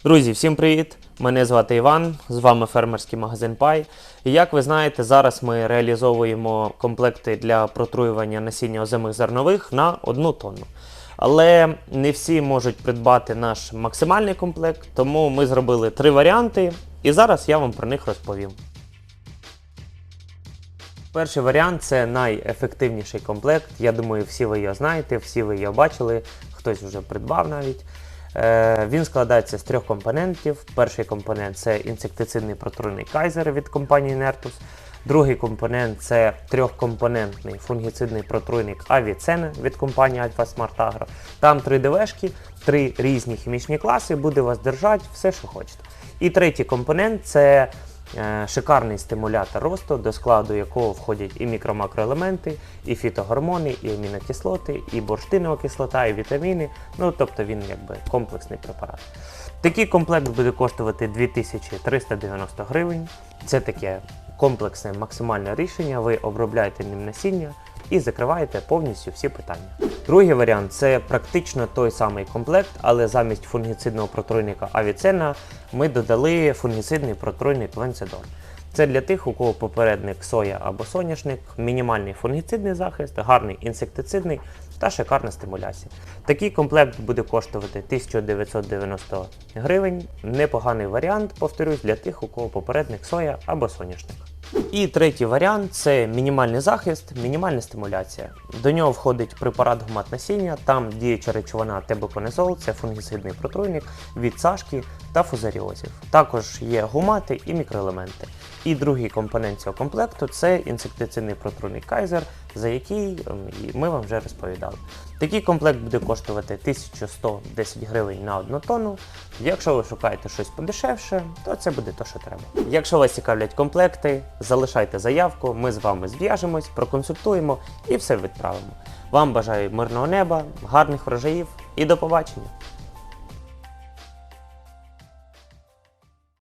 Друзі, всім привіт! Мене звати Іван, з вами фермерський магазин Пай. І як ви знаєте, зараз ми реалізовуємо комплекти для протруювання насіння озимих зернових на одну тонну. Але не всі можуть придбати наш максимальний комплект, тому ми зробили три варіанти, і зараз я вам про них розповім. Перший варіант це найефективніший комплект. Я думаю, всі ви його знаєте, всі ви його бачили, хтось вже придбав навіть. Е, Він складається з трьох компонентів. Перший компонент це інсектицидний протруйний кайзер від компанії Nertus. Другий компонент це трьохкомпонентний фунгіцидний протруйник Авіцена від компанії Alpha Smart Agro. Там три ДВшки, три різні хімічні класи, буде вас держати все, що хочете. І третій компонент це Шикарний стимулятор росту, до складу якого входять і мікро-макроелементи, і фітогормони, і амінокислоти, і бурштинова кислота, і вітаміни. Ну тобто він якби комплексний препарат. Такий комплект буде коштувати 2390 гривень. Це таке комплексне максимальне рішення. Ви обробляєте ним насіння і закриваєте повністю всі питання. Другий варіант це практично той самий комплект, але замість фунгіцидного протруйника Авіцена ми додали фунгіцидний протруйник Венцедор. Це для тих, у кого попередник соя або соняшник, мінімальний фунгіцидний захист, гарний інсектицидний та шикарна стимуляція. Такий комплект буде коштувати 1990 гривень. Непоганий варіант, повторюсь, для тих, у кого попередник соя або соняшник. І третій варіант це мінімальний захист, мінімальна стимуляція. До нього входить препарат гумат насіння, там діюча речовина тебоконезол, це фунгіцидний протруйник від сашки та фузаріозів. Також є гумати і мікроелементи. І другий компонент цього комплекту це інсектицидний протруйник кайзер, за який ем, ми вам вже розповідали. Такий комплект буде коштувати 1110 гривень на одну тонну. Якщо ви шукаєте щось подешевше, то це буде те, що треба. Якщо вас цікавлять комплекти, залишайте заявку, ми з вами зв'яжемось, проконсультуємо і все відправимо. Вам бажаю мирного неба, гарних врожаїв і до побачення!